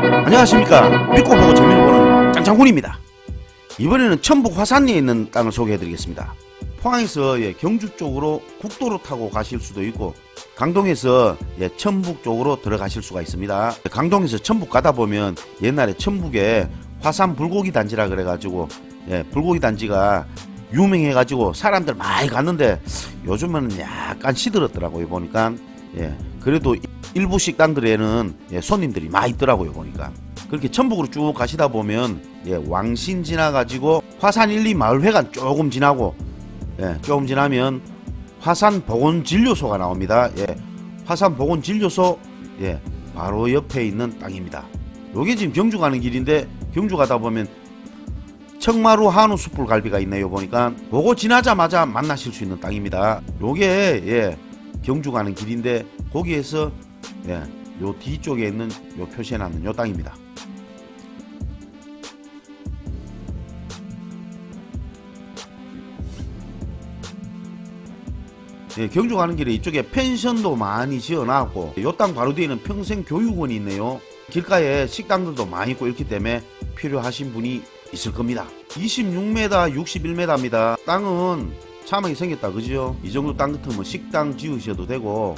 안녕하십니까. 믿고 보고 재미를 보는 짱짱군입니다. 이번에는 천북 화산리에 있는 땅을 소개해드리겠습니다. 포항에서 예, 경주 쪽으로 국도로 타고 가실 수도 있고 강동에서 예, 천북 쪽으로 들어가실 수가 있습니다. 강동에서 천북 가다 보면 옛날에 천북에 화산 불고기 단지라 그래가지고 예, 불고기 단지가 유명해가지고 사람들 많이 갔는데 요즘은 약간 시들었더라고요 보니까 예, 그래도 일부 식당들에는 예, 손님들이 많이 있더라고요 보니까 그렇게 천북으로 쭉 가시다 보면 예, 왕신 지나가지고 화산 1, 2 마을회관 조금 지나고 예, 조금 지나면 화산 보건 진료소가 나옵니다. 예, 화산 보건 진료소 예, 바로 옆에 있는 땅입니다. 요게 지금 경주 가는 길인데 경주 가다 보면 청마루 한우 숯불 갈비가 있네요 보니까 그거 지나자마자 만나실 수 있는 땅입니다. 요게 예, 경주 가는 길인데 거기에서 예, 요 뒤쪽에 있는 요 표시해 놨는 요 땅입니다. 예, 경주 가는 길에 이쪽에 펜션도 많이 지어놨고 요 땅 바로 뒤에는 평생 교육원이 있네요. 길가에 식당들도 많이 있고 이렇기 때문에 필요하신 분이 있을 겁니다. 26m, 61m입니다. 땅은 참하게 생겼다, 그죠? 이 정도 땅 같으면 식당 지으셔도 되고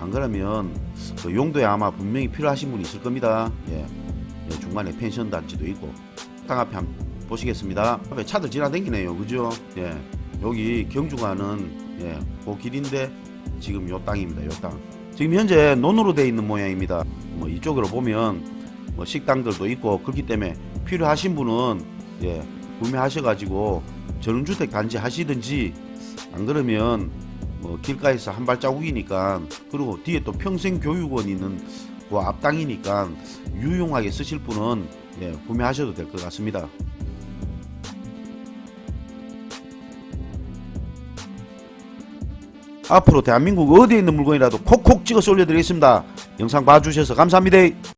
안 그러면 그 용도에 아마 분명히 필요하신 분이 있을 겁니다. 예, 예, 중간에 펜션 단지도 있고 땅 앞에 한번 보시겠습니다. 앞에 차들 지나다니네요, 그죠? 예, 여기 경주 가는 예, 그 길인데 지금 요 땅입니다, 요 땅. 지금 현재 논으로 돼 있는 모양입니다. 뭐 이쪽으로 보면 뭐 식당들도 있고 그렇기 때문에 필요하신 분은 예, 구매하셔 가지고 전원주택 단지 하시든지 안 그러면 뭐 길가에서 한 발자국이니까 그리고 뒤에 또 평생 교육원 있는 그 앞땅이니까 유용하게 쓰실 분은 예, 구매하셔도 될 것 같습니다. 앞으로 대한민국 어디에 있는 물건이라도 콕콕 찍어서 올려드리겠습니다. 영상 봐주셔서 감사합니다.